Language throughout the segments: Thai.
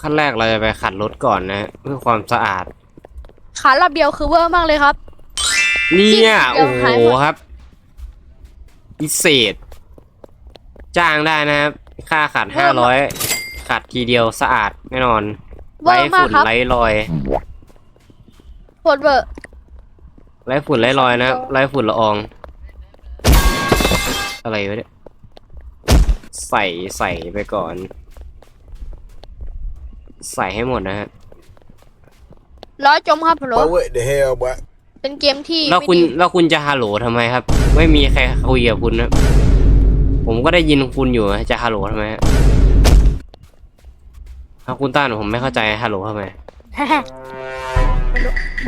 ขั้นแรกเราจะไปขัดรถก่อนนะเพื่อความสะอาด ขารอบเดียวคือเวอร์มากเลยครับ เนี่ยเดี๋โอ้ยวโหหายหมดครับ พิเศษ จ้างได้นะครับ ค่าขัดห้าร้อยขัดทีเดียวสะอาดแน่นอนเวอไร้ร์มากฝุ่นครับไร้รอยโคตรเวอร์ไร้ฝุ่นไร้รอยนะครับไร้ฝุ่นละออง อะไรวะเนี่ยใส่ใส่ไปก่อน ใส่ให้หมดนะฮะร้อยจมครับฮัลโหล Boy, what the hell, boy? เป็นเกมที่แล้วไม่คุณดีแล้วคุณจะฮัลโหลทำไมครับ ไม่มีใครคุยกับคุณนะผมก็ได้ยินคุณอยู่นะจะฮัลโหลทำไมฮะถ้าคุณต้านผมไม่เข้าใจฮัลโหลทำไม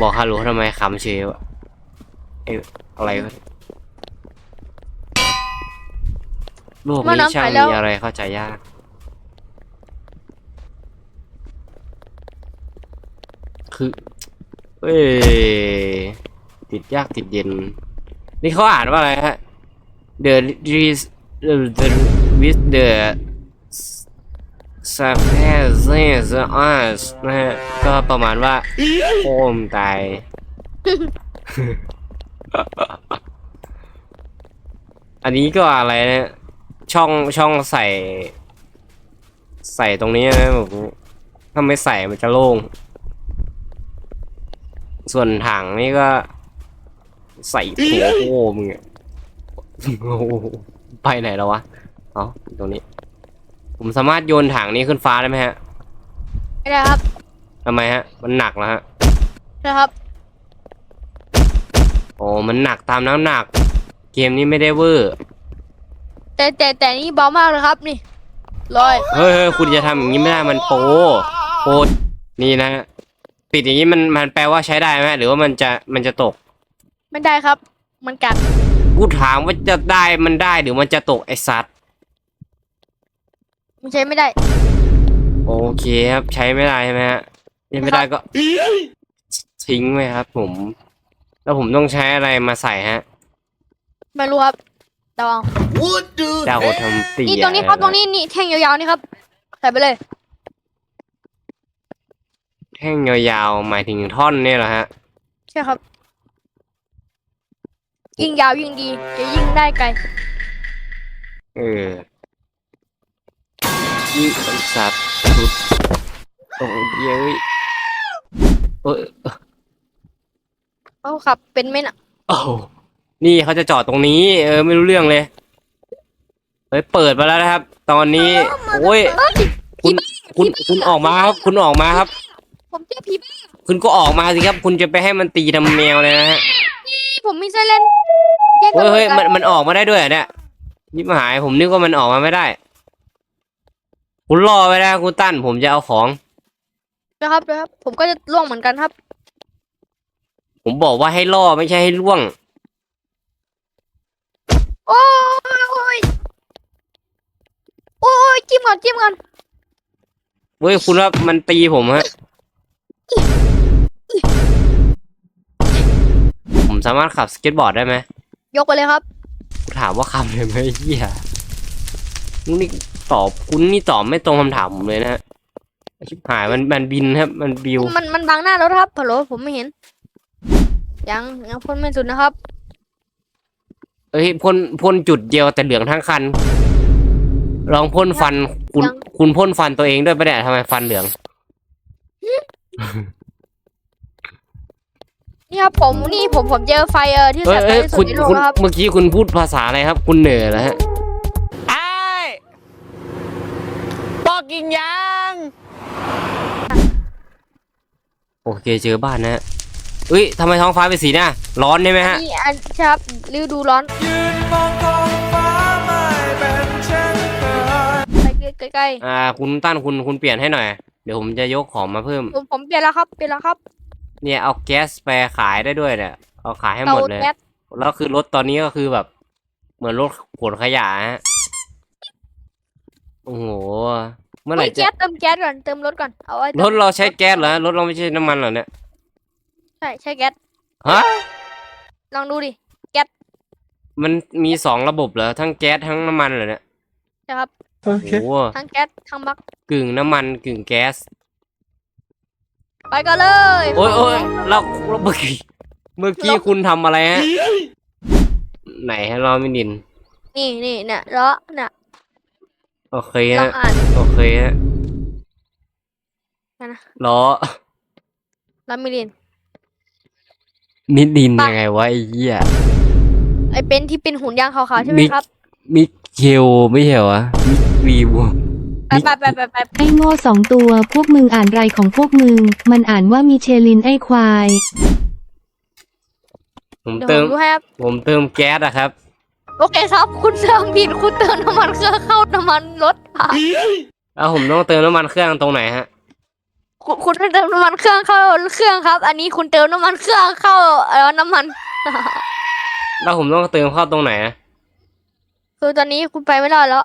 บอกฮัลโหลทำไมคำเชยวะเอ้ยอะไรวะโลกนี้ช่างมีอะไรเข้าใจยาก คือเอ้ยติดยากติดเย็น นี่เขาอ่านว่าอะไรฮะ the res the with the surface us นะฮะ ก็ประมาณว่าโคมตาย อันนี้ก็อะไรนะช่องช่องใส่ ใส่ตรงนี้นะแบบถ้าไม่ใส่มันจะโล่ง ส่วนถังนี่ก็ ใส่หัวโอ้มึงอะโอ้โหไปไหนแล้ววะเอาอยู่ตรงนี้ ผมสามารถโยนถังนี้ขึ้นฟ้าได้ไหมฮะไม่ได้ครับทำไมฮะ มันหนักแล้วฮะนะครับโอ้มันหนักตามน้ำหนัก เกมนี้ไม่ได้เวอร์ แต่แต่แต่นี่เบามากเลยครับนี่ร้อย เฮ้ยเฮ้ยคุณจะทำอย่างนี้ไม่ได้มันโปโปนี่นะ ติดอย่างนี้มันมันแปลว่าใช้ได้ไหมหรือว่ามันจะมันจะตกไม่ได้ครับ มันกัดกูถามว่าจะได้มันได้หรือมันจะตกไอ้สัตว์มันใช้ไม่ได้ โอเคครับใช้ไม่ได้ใช่ไหมฮะใช้ไม่ได้ก็ทิ้งไว้ครับ ผม แล้วผมต้องใช้อะไรมาใส่ฮะไม่รู้ครับระวัง What the ดาว hell? ทำตีนี่ตรงนี้ครับตรงนี้นี่แท่งยาวๆนี่ครับใส่ไปเลย แท่งยาวๆ หมายถึงท่อนเนี่ยเหรอฮะ ใช่ครับ ยิ่งยาวยิ่งดี จะยิ่งได้ไกล เออยี่สัตว์สุดโอ้ยเย้ยเอยเอาขับเป็นไหมน่ะ โอ้โหนี่เขาจะจอดตรงนี้ เออ ไม่รู้เรื่องเลยเฮ้ยเปิดมาแล้วนะครับ ตอนนี้ โอ้ยเอ้ยคุณ คุณ คุณออกมาครับ คุณออกมาครับผมเจอผีบ้า คุณก็ออกมาสิครับ คุณจะไปให้มันตีทำแมวเลยนะฮะผมมีไซเลนแยกเฮ้ยเฮ้ยกัมันมันออกมาได้ด้วยเหรอเนี่ยยิบหายผมนึกว่ามันออกมาไม่ได้ คุณรอไว้นะคุณตั้นผมจะเอาของ นะครับนะครับ ผมก็จะล่วงเหมือนกันครับ ผมบอกว่าให้ล่อไม่ใช่ให้ล่วง โอ้ยโอ้ยจิ้มก่อนจิ้มก่อนเฮ้ยคุณว่ามันตีผมฮะ สามารถขับสเก็ตบอร์ดได้ไหมยกไปเลยครับกูถามว่าคำเลยไหมเฮียมึงนี่ตอบคุณนี่ตอบไม่ตรงคำถามผมเลยนะฮะชิบหายมันมันบินครับ มันบิวมันมันบังหน้ารถครับฮัลโหลผมไม่เห็น ยังยังพ่นไม่สุดนะครับ เอ้ยพ่นพ่นจุดเดียวแต่เหลืองทั้งคัน ลองพ่นฟัน คุณยังคุณพ่นฟันตัวเองด้วยปะเนี่ยทำไมฟันเหลือง นี่ครับผมนี่ผมผมเจอไฟเออที่เอ้แสยบเอ้ยที่สุคุดณในโลกคุณแล้วครับ เมื่อกี้คุณพูดภาษาอะไรครับ คุณเหนือแล้วฮะไอ้บอกกินยังโอเคเจอบ้านนะฮะเอ้ยทำไมท้องฟ้าเป็นสีน่ะร้อนใช่ไหมฮะ นี่อันใช่ครับฤดูร้อนยืนมองท้องฟ้าไม่เป็นเช่นเคยไปใกล้อ่า คุณตั้นคุณคุณเปลี่ยนให้หน่อย เดี๋ยวผมจะยกของมาเพิ่ม ๆผมผมเปลี่ยนแล้วครับเปลี่ยนแล้วครับ เนี่ยเอาแก๊สไปขายได้ด้วยเนี่ย เอาขายให้หเตามดเลยแก๊สแล้วคือรถตอนนี้ก็คือแบบ เหมือนรถขนขยะฮะ โอ้โห เมื่อไหร่เฮ้ยจะแก๊สเติมแก๊สก่อนเติมรถก่อน เอาไว้ติมรถเราใช้แก๊สเหรอ รถเราไม่ใช่น้ำมันเหรอเนี่ย ใช่ใช่แก๊ส ฮะ ลองดูดิมันมีสองระบบเหรอ ทั้งแก๊สทั้งน้ำมันเหรอเนี่ยนะครับ โอ้โหทั้งแก๊สทั้งบักกึ่งน้ำมันกึ่งแก๊ส ไปกันเลยโอ้ยโอ้ยเราเราเมื่อกี้เมื่อกี้คุณทำอะไรฮะไหนฮะเราไม่ดิน นี่นี่เนี่ยเลาะเนี่ยโอเคลอฮะงอ่านโอเคฮะนะนะล้อลามิลิน มิดดินปะยังไงวะไอ้เหี้ย ไอเป็นที่เป็นหุ่นยางขาวๆใช่ไหมมิก ครับ มิเกลไม่ใช่เหรอวะมิกวีว ไปไปไปไปไปไอ้โง่สองตัวพวกมึงอ่านไรของพวกมึง มันอ่านว่ามีเชลินไอ้ควาย ผมเดี๋ยวเติผมม ดูให้ครับผมเติมแก๊สอะครับ โอเคครับ คุณเติมผิดคุณเติมน้ำมันเครื่องเข้าน้ำมันรถอะแล้วผมต้องเติมน้ำมันเครื่องตรงไหนฮะ คุณคุณเติมน้ำมันเครื่องเข้าเครื่องครับ อันนี้คุณเติมน้ำมันเครื่องเข้าเออน้ำมัน แล้วผมต้องเติมเข้าตรงไหนอะคือตอนนี้คุณไปไม่ได้แล้ว